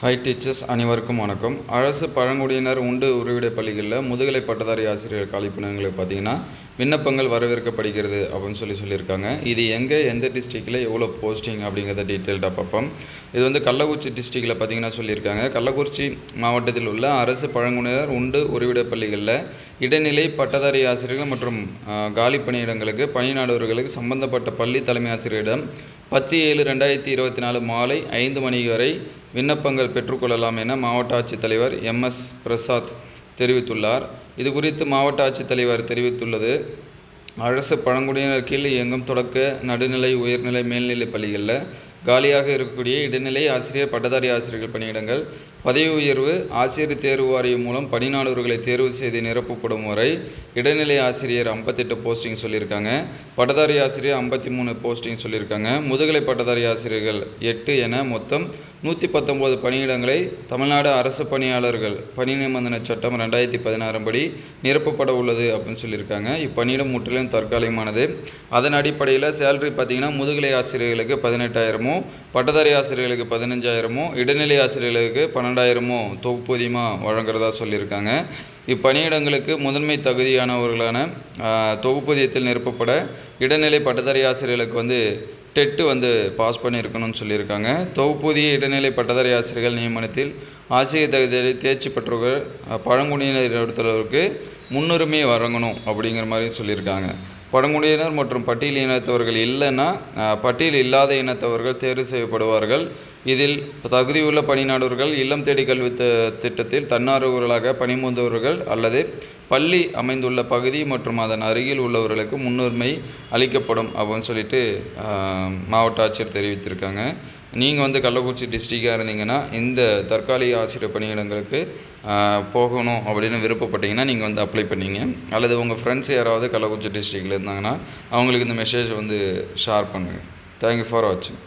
Hi teachers அனைவருக்கும் வணக்கம். அரசு பழங்குடியினர் உண்டு உறைவிட பள்ளிகளில் முதுகலை பட்டதாரி ஆசிரியர் காலிப்பணிகளுக்கு பார்த்தீங்கன்னா விண்ணப்பங்கள் வரவேற்கப்படுகிறது அப்படின்னு சொல்லி சொல்லியிருக்காங்க. இது எங்கே எந்த டிஸ்ட்ரிக்டில் எவ்வளோ போஸ்டிங் அப்படிங்கிறத டீட்டெயில்டாக பார்ப்போம். இது வந்து கள்ளக்குறிச்சி டிஸ்ட்ரிக்டில் பார்த்தீங்கன்னா சொல்லியிருக்காங்க. கள்ளக்குறிச்சி மாவட்டத்தில் உள்ள அரசு பழங்குடியினர் உண்டு உறவிட பள்ளிகளில் இடைநிலை பட்டதாரி ஆசிரியர்கள் மற்றும் காலி பணியிடங்களுக்கு பணியாளர்களுக்கு சம்பந்தப்பட்ட பள்ளி தலைமை ஆசிரியரிடம் பத்து ஏழு ரெண்டாயிரத்தி இருபத்தி நாலு மாலை ஐந்து மணி வரை விண்ணப்பங்கள் பெற்றுக்கொள்ளலாம் என மாவட்ட ஆட்சித்தலைவர் எம்எஸ் பிரசாத் தெரிவித்துள்ளார். இது குறித்து மாவட்ட ஆட்சித்தலைவர் தெரிவித்துள்ளது. அரசு பழங்குடியினர் கீழ் இயங்கும் தொடக்க நடுநிலை உயர்நிலை மேல்நிலை பள்ளிகளில் காலியாக இருக்கக்கூடிய இடைநிலை ஆசிரியர் பட்டதாரி ஆசிரியர்கள் பணியிடங்கள் பதவி உயர்வு ஆசிரியர் தேர்வு வாரியம் மூலம் பணியாளர்களை தேர்வு செய்து நிரப்பப்படும் வரை இடைநிலை ஆசிரியர் ஐம்பத்தெட்டு போஸ்டிங் சொல்லியிருக்காங்க. பட்டதாரி ஆசிரியர் ஐம்பத்தி மூணு போஸ்டிங் சொல்லியிருக்காங்க. முதுகலை பட்டதாரி ஆசிரியர்கள் எட்டு என மொத்தம் நூற்றி பத்தொம்போது பணியிடங்களை தமிழ்நாடு அரசு பணியாளர்கள் பணி நிபந்தனை சட்டம் ரெண்டாயிரத்தி பதினாறும் படி நிரப்பப்பட உள்ளது அப்படின்னு சொல்லியிருக்காங்க. இப்பணியிடம் முற்றிலும் தற்காலிகமானது. அதன் அடிப்படையில் சேலரி பார்த்திங்கன்னா முதுகலை ஆசிரியர்களுக்கு பதினெட்டாயிரமும் பட்டதாரி ஆசிரியர்களுக்கு பதினஞ்சாயிரமும் இடைநிலை ஆசிரியர்களுக்கு பன்னெண்டாயிரமும் தொகுப்பூதியமாக வழங்குறதா சொல்லியிருக்காங்க. இப்பணியிடங்களுக்கு முதன்மை தகுதியானவர்களான தொகுப்பூதியத்தில் நிரப்பப்பட இடைநிலை பட்டதாரி ஆசிரியர்களுக்கு வந்து டெட்டு வந்து பாஸ் பண்ணியிருக்கணும்னு சொல்லியிருக்காங்க. தொகுப்பூதிய இடைநிலை பட்டதாரி ஆசிரியர்கள் நியமனத்தில் ஆசிரியர் தகுதியை தேர்ச்சி பெற்றவர்கள் பழங்குடியினர் எடுத்தவருக்கு முன்னுரிமை வழங்கணும் அப்படிங்கிற மாதிரி சொல்லியிருக்காங்க. பழங்குடியினர் மற்றும் பட்டியல் இனத்தவர்கள் இல்லைன்னா பட்டியல் இல்லாத இனத்தவர்கள் தேர்வு செய்யப்படுவார்கள். இதில் தகுதியுள்ள பணியாளர்கள் இல்லம் தேடி கல்வி திட்டத்தில் தன்னார்வலர்களாக பணிபுரிந்தவர்கள் அல்லது பள்ளி அமைந்துள்ள பகுதி மற்றும் அதன் அருகில் உள்ளவர்களுக்கு முன்னுரிமை அளிக்கப்படும் அப்படின்னு சொல்லிட்டு மாவட்ட ஆட்சியர் தெரிவித்திருக்காங்க. நீங்கள் வந்து கள்ளக்குறிச்சி டிஸ்ட்ரிக்டாக இருந்தீங்கன்னா இந்த தற்காலிக ஆசிரியர் பணியிடங்களுக்கு போகணும் அப்படின்னு விருப்பப்பட்டீங்கன்னா நீங்கள் வந்து அப்ளை பண்ணீங்க. அல்லது உங்கள் ஃப்ரெண்ட்ஸ் யாராவது கள்ளக்குறிச்சி டிஸ்ட்ரிக்டில் இருந்தாங்கன்னா அவங்களுக்கு இந்த மெசேஜ் வந்து ஷேர் பண்ணுங்கள் தேங்க்யூ ஃபார் வாட்சிங்